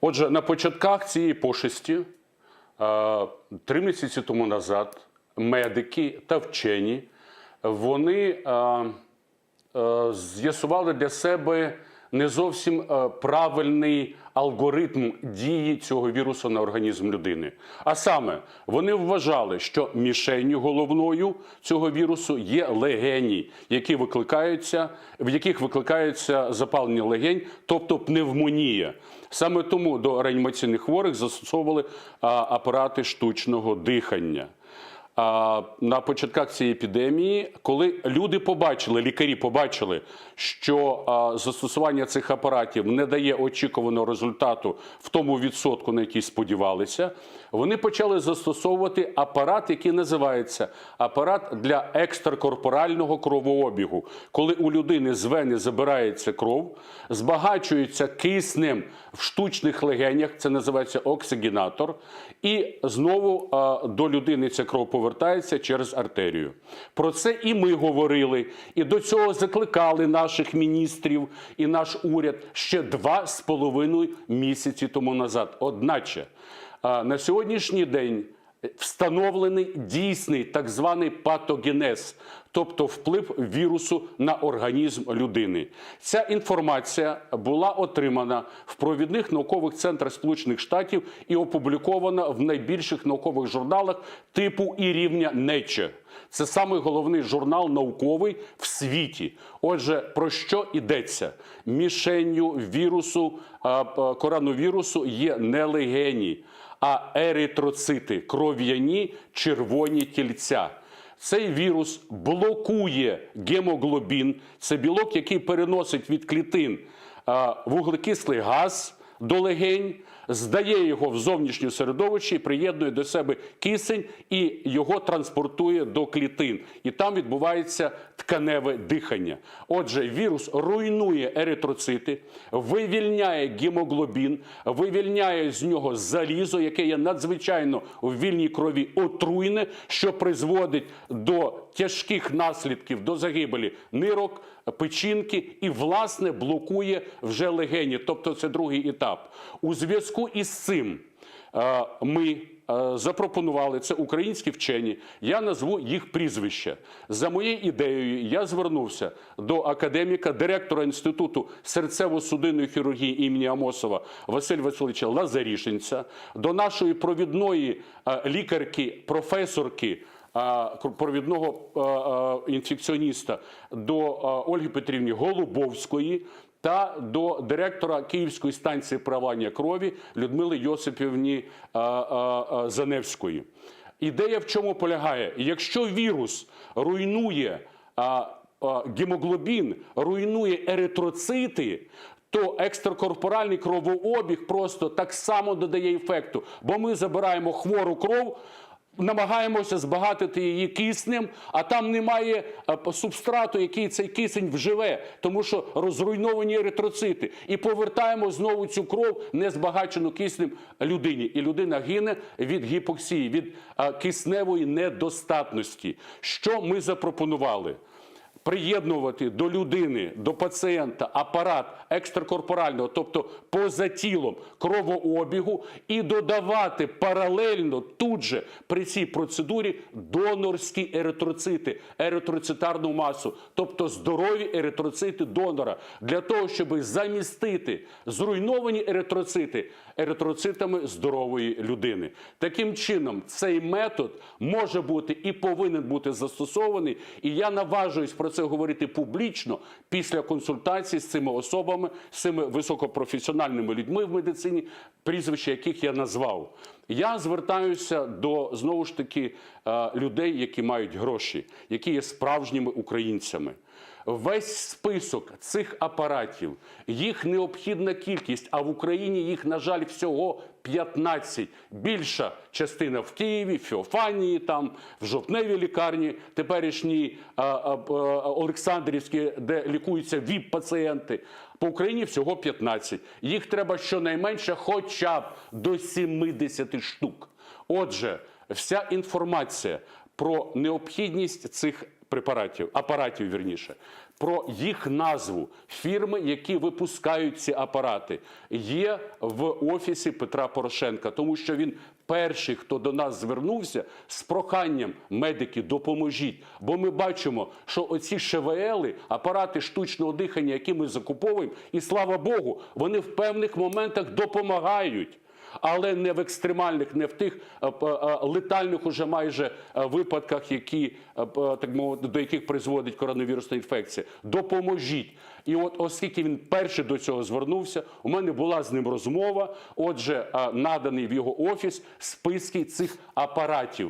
Отже, на початках цієї пошесті, е, три місяці тому назад, медики та вчені вони е, е, з'ясували для себе не зовсім е, правильний алгоритм дії цього вірусу на організм людини. А саме, вони вважали, що мішенню головною цього вірусу є легені, які викликаються, в яких викликається запалення легень, тобто пневмонія. Саме тому до реанімаційних хворих застосовували апарати штучного дихання. На початках цієї епідемії, коли люди побачили, лікарі побачили, що застосування цих апаратів не дає очікуваного результату в тому відсотку, на який сподівалися, вони почали застосовувати апарат, який називається апарат для екстракорпорального кровообігу, коли у людини з вени забирається кров, збагачується киснем в штучних легенях, це називається оксигенатор, і знову до людини ця кров повертається через артерію. Про це і ми говорили, і до цього закликали наших міністрів і наш уряд ще два з половиною місяці тому назад. Одначе на сьогоднішній день встановлений дійсний так званий патогенез, тобто вплив вірусу на організм людини. Ця інформація була отримана в провідних наукових центрах Сполучених Штатів і опублікована в найбільших наукових журналах типу і рівня Nature. Це самий головний журнал науковий в світі. Отже, про що йдеться? Мішенню вірусу коронавірусу є не легені, а еритроцити, кров'яні червоні тільця. Цей вірус блокує гемоглобін, це білок, який переносить від клітин вуглекислий газ до легень, здає його в зовнішнє середовище приєднує до себе кисень і його транспортує до клітин. І там відбувається тканеве дихання. Отже, вірус руйнує еритроцити, вивільняє гемоглобін, вивільняє з нього залізо, яке є надзвичайно в вільній крові отруйне, що призводить до тяжких наслідків, до загибелі нирок, печінки і, власне, блокує вже легені. Тобто це другий етап. У зв'язку із цим е, ми е, запропонували це українські вчені. Я назву їх прізвища. За моєю ідеєю, я звернувся до академіка, директора інституту серцево-судинної хірургії імені Амосова Василь Васильовича Лазарішинця, до нашої провідної е, лікарки, професорки. Провідного інфекціоніста до Ольги Петрівни Голубовської та до директора Київської станції правління крові Людмили Йосипівні а, а, а, Заневської. Ідея в чому полягає? Якщо вірус руйнує гемоглобін, руйнує еритроцити, то екстракорпоральний кровообіг просто так само додає ефекту, бо ми забираємо хвору кров. Намагаємося збагатити її киснем, а там немає е, субстрату, який цей кисень вживе, тому що розруйновані еритроцити. І повертаємо знову цю кров, не збагачену киснем людині. І людина гине від гіпоксії, від е, кисневої недостатності. Що ми запропонували? Приєднувати до людини, до пацієнта апарат екстракорпорального, тобто поза тілом кровообігу, і додавати паралельно тут же при цій процедурі донорські еритроцити, еритроцитарну масу, тобто здорові еритроцити донора, для того, щоб замістити зруйновані еритроцити еритроцитами здорової людини. Таким чином, цей метод може бути і повинен бути застосований. І я наважуюсь про це говорити публічно після консультації з цими особами, з цими високопрофесіональними людьми в медицині, прізвища яких я назвав. Я звертаюся до знову ж таки е, людей, які мають гроші, які є справжніми українцями. Весь список цих апаратів, їх необхідна кількість, а в Україні їх, на жаль, всього 15. Більша частина в Києві, в Феофанії, там, в жовтневій лікарні, теперішній а, а, Олександрівській, де лікуються ВІП-пацієнти. По Україні всього 15. Їх треба щонайменше хоча б до 70 штук. Отже, вся інформація про необхідність цих препаратів, апаратів вірніше, про їх назву. Фірми, які випускають ці апарати, є в офісі Петра Порошенка, тому що він перший, хто до нас звернувся з проханням медики, допоможіть. Бо ми бачимо, що оці ШВЛи, апарати штучного дихання, які ми закуповуємо, і слава Богу, вони в певних моментах допомагають. Але не в екстремальних, не в тих е, е, летальних уже майже е, випадках, які так мовити, до яких призводить коронавірусна інфекція. Допоможіть. І от оскільки він перший до цього звернувся, у мене була з ним розмова. Отже, наданий в його офіс списки цих апаратів.